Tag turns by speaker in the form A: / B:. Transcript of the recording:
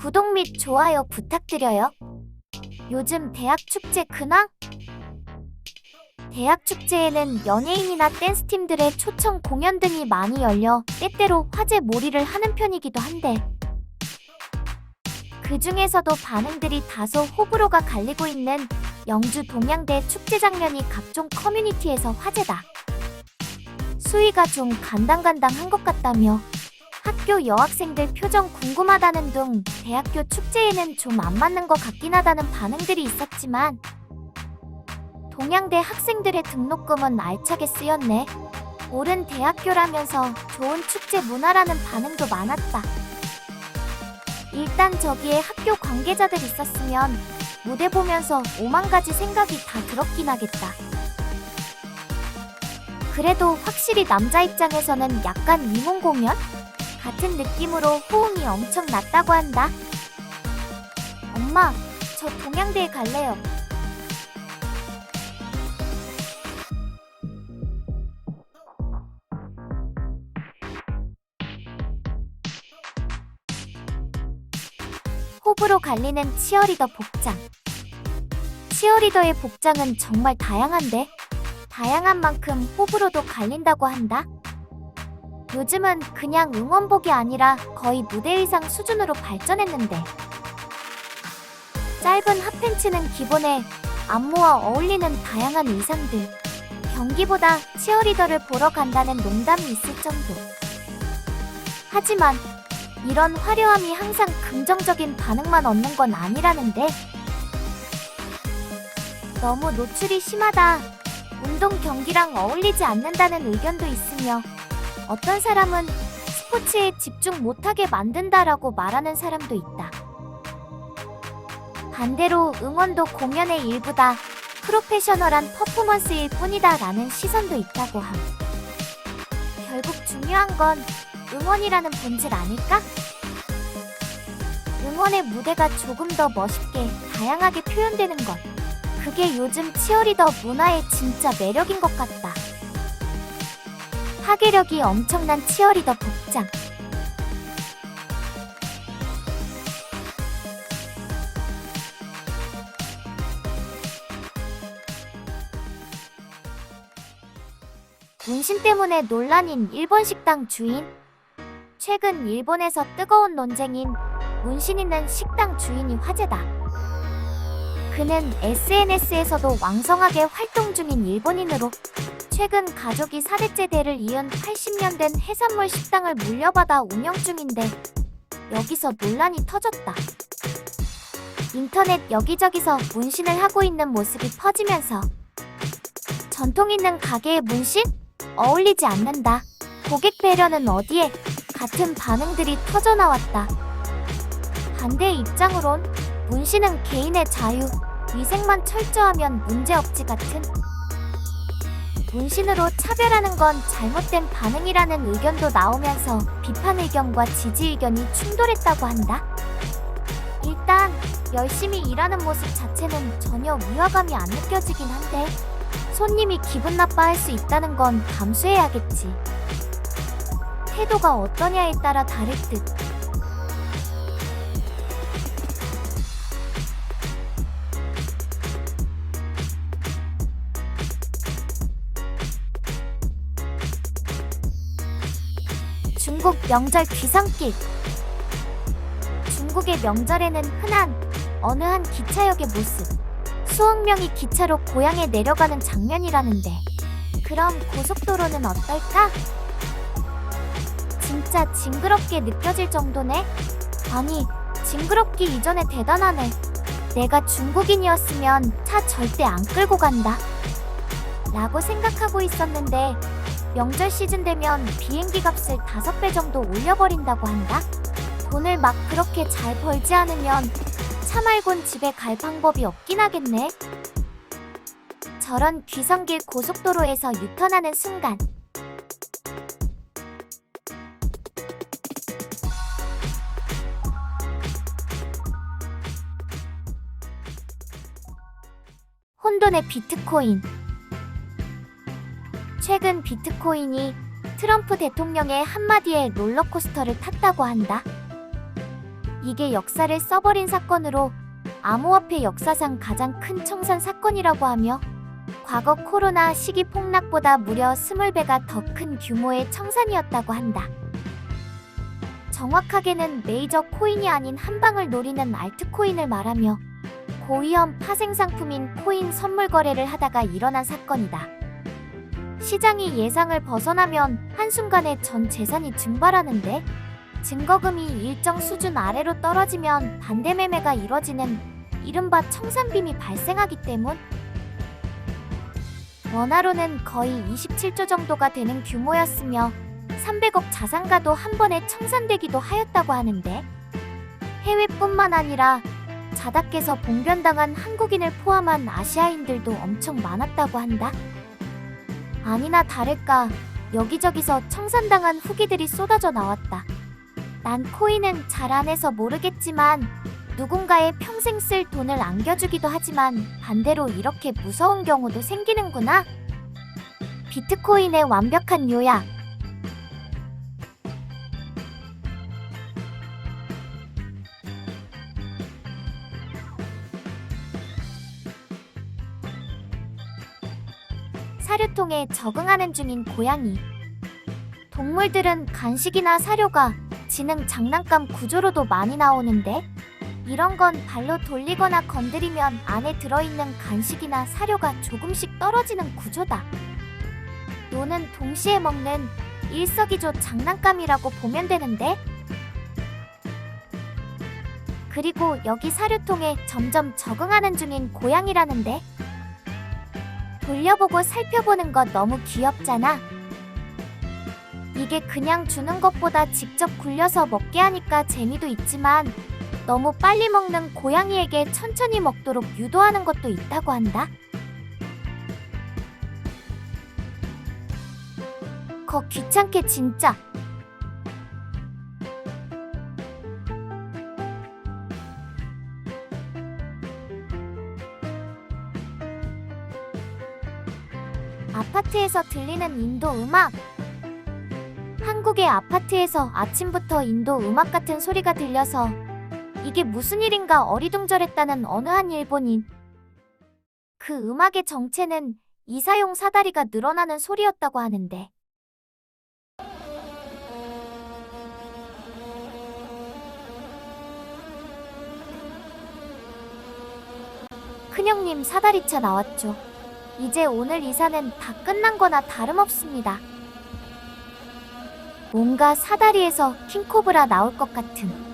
A: 구독 및 좋아요 부탁드려요. 요즘 대학 축제 근황? 대학 축제에는 연예인이나 댄스팀들의 초청 공연 등이 많이 열려 때때로 화제 몰이를 하는 편이기도 한데 그 중에서도 반응들이 다소 호불호가 갈리고 있는 영주 동양대 축제 장면이 각종 커뮤니티에서 화제다. 수위가 좀 간당간당한 것 같다며 학교 여학생들 표정 궁금하다는 등 대학교 축제에는 좀 안 맞는 것 같긴 하다는 반응들이 있었지만 동양대 학생들의 등록금은 알차게 쓰였네. 옳은 대학교라면서 좋은 축제 문화라는 반응도 많았다. 일단 저기에 학교 관계자들 있었으면 무대 보면서 오만 가지 생각이 다 들었긴 하겠다. 그래도 확실히 남자 입장에서는 약간 위문 공연? 같은 느낌으로 호응이 엄청 났다고 한다. 엄마, 저 동양대에 갈래요. 호불호 갈리는 치어리더 복장. 치어리더의 복장은 정말 다양한데, 다양한 만큼 호불호도 갈린다고 한다. 요즘은 그냥 응원복이 아니라 거의 무대 의상 수준으로 발전했는데. 짧은 핫팬츠는 기본에 안무와 어울리는 다양한 의상들 경기보다 치어리더를 보러 간다는 농담이 있을 정도. 하지만 이런 화려함이 항상 긍정적인 반응만 얻는 건 아니라는데. 너무 노출이 심하다. 운동 경기랑 어울리지 않는다는 의견도 있으며 어떤 사람은 스포츠에 집중 못하게 만든다라고 말하는 사람도 있다. 반대로 응원도 공연의 일부다. 프로페셔널한 퍼포먼스일 뿐이다 라는 시선도 있다고 함. 결국 중요한 건 응원이라는 본질 아닐까? 응원의 무대가 조금 더 멋있게, 다양하게 표현되는 것. 그게 요즘 치어리더 문화의 진짜 매력인 것 같다. 파괴력이 엄청난 치어리더 복장. 문신 때문에 논란인 일본 식당 주인. 최근 일본에서 뜨거운 논쟁인 문신 있는 식당 주인이 화제다. 그는 SNS에서도 왕성하게 활동 중인 일본인으로 최근 가족이 4대째 대를 이은 80년 된 해산물 식당을 물려받아 운영 중인데 여기서 논란이 터졌다. 인터넷 여기저기서 문신을 하고 있는 모습이 퍼지면서 전통 있는 가게의 문신? 어울리지 않는다. 고객 배려는 어디에? 같은 반응들이 터져 나왔다. 반대의 입장으론 문신은 개인의 자유, 위생만 철저하면 문제없지 같은 문신으로 차별하는 건 잘못된 반응이라는 의견도 나오면서 비판 의견과 지지 의견이 충돌했다고 한다. 일단 열심히 일하는 모습 자체는 전혀 위화감이 안 느껴지긴 한데 손님이 기분 나빠할 수 있다는 건 감수해야겠지. 태도가 어떠냐에 따라 다를 듯. 중국 명절 귀성길. 중국의 명절에는 흔한 어느 한 기차역의 모습. 수억 명이 기차로 고향에 내려가는 장면이라는데. 그럼 고속도로는 어떨까? 진짜 징그럽게 느껴질 정도네? 아니, 징그럽기 이전에 대단하네. 내가 중국인이었으면 차 절대 안 끌고 간다. 라고 생각하고 있었는데, 명절 시즌 되면 비행기 값을 5배 정도 올려버린다고 한다? 돈을 막 그렇게 잘 벌지 않으면 차 말곤 집에 갈 방법이 없긴 하겠네. 저런 귀성길 고속도로에서 유턴하는 순간 혼돈의 비트코인 최근 비트코인이 트럼프 대통령의 한마디에 롤러코스터를 탔다고 한다. 이게 역사를 써버린 사건으로 암호화폐 역사상 가장 큰 청산 사건이라고 하며 과거 코로나 시기 폭락보다 무려 20배가 더 큰 규모의 청산이었다고 한다. 정확하게는 메이저 코인이 아닌 한 방을 노리는 알트코인을 말하며 고위험 파생 상품인 코인 선물 거래를 하다가 일어난 사건이다. 시장이 예상을 벗어나면 한순간에 전 재산이 증발하는데 증거금이 일정 수준 아래로 떨어지면 반대 매매가 이뤄지는 이른바 청산빔이 발생하기 때문 원화로는 거의 27조 정도가 되는 규모였으며 300억 자산가도 한 번에 청산되기도 하였다고 하는데 해외뿐만 아니라 자닥께서 봉변당한 한국인을 포함한 아시아인들도 엄청 많았다고 한다. 아니나 다를까 여기저기서 청산당한 후기들이 쏟아져 나왔다. 난 코인은 잘 안 해서 모르겠지만 누군가의 평생 쓸 돈을 안겨주기도 하지만 반대로 이렇게 무서운 경우도 생기는구나. 비트코인의 완벽한 요약. 사료통에 적응하는 중인 고양이. 동물들은 간식이나 사료가 지능 장난감 구조로도 많이 나오는데 이런 건 발로 돌리거나 건드리면 안에 들어있는 간식이나 사료가 조금씩 떨어지는 구조다. 노는 동시에 먹는 일석이조 장난감이라고 보면 되는데 그리고 여기 사료통에 점점 적응하는 중인 고양이라는데 돌려보고 살펴보는 것 너무 귀엽잖아. 이게 그냥 주는 것보다 직접 굴려서 먹게 하니까 재미도 있지만 너무 빨리 먹는 고양이에게 천천히 먹도록 유도하는 것도 있다고 한다. 거 귀찮게 진짜. 아파트에서 들리는 인도 음악. 한국의 아파트에서 아침부터 인도 음악 같은 소리가 들려서 이게 무슨 일인가 어리둥절했다는 어느 한 일본인. 그 음악의 정체는 이사용 사다리가 늘어나는 소리였다고 하는데. 큰형님 사다리차 나왔죠. 이제 오늘 이사는 다 끝난 거나 다름없습니다. 뭔가 사다리에서 킹코브라 나올 것 같은.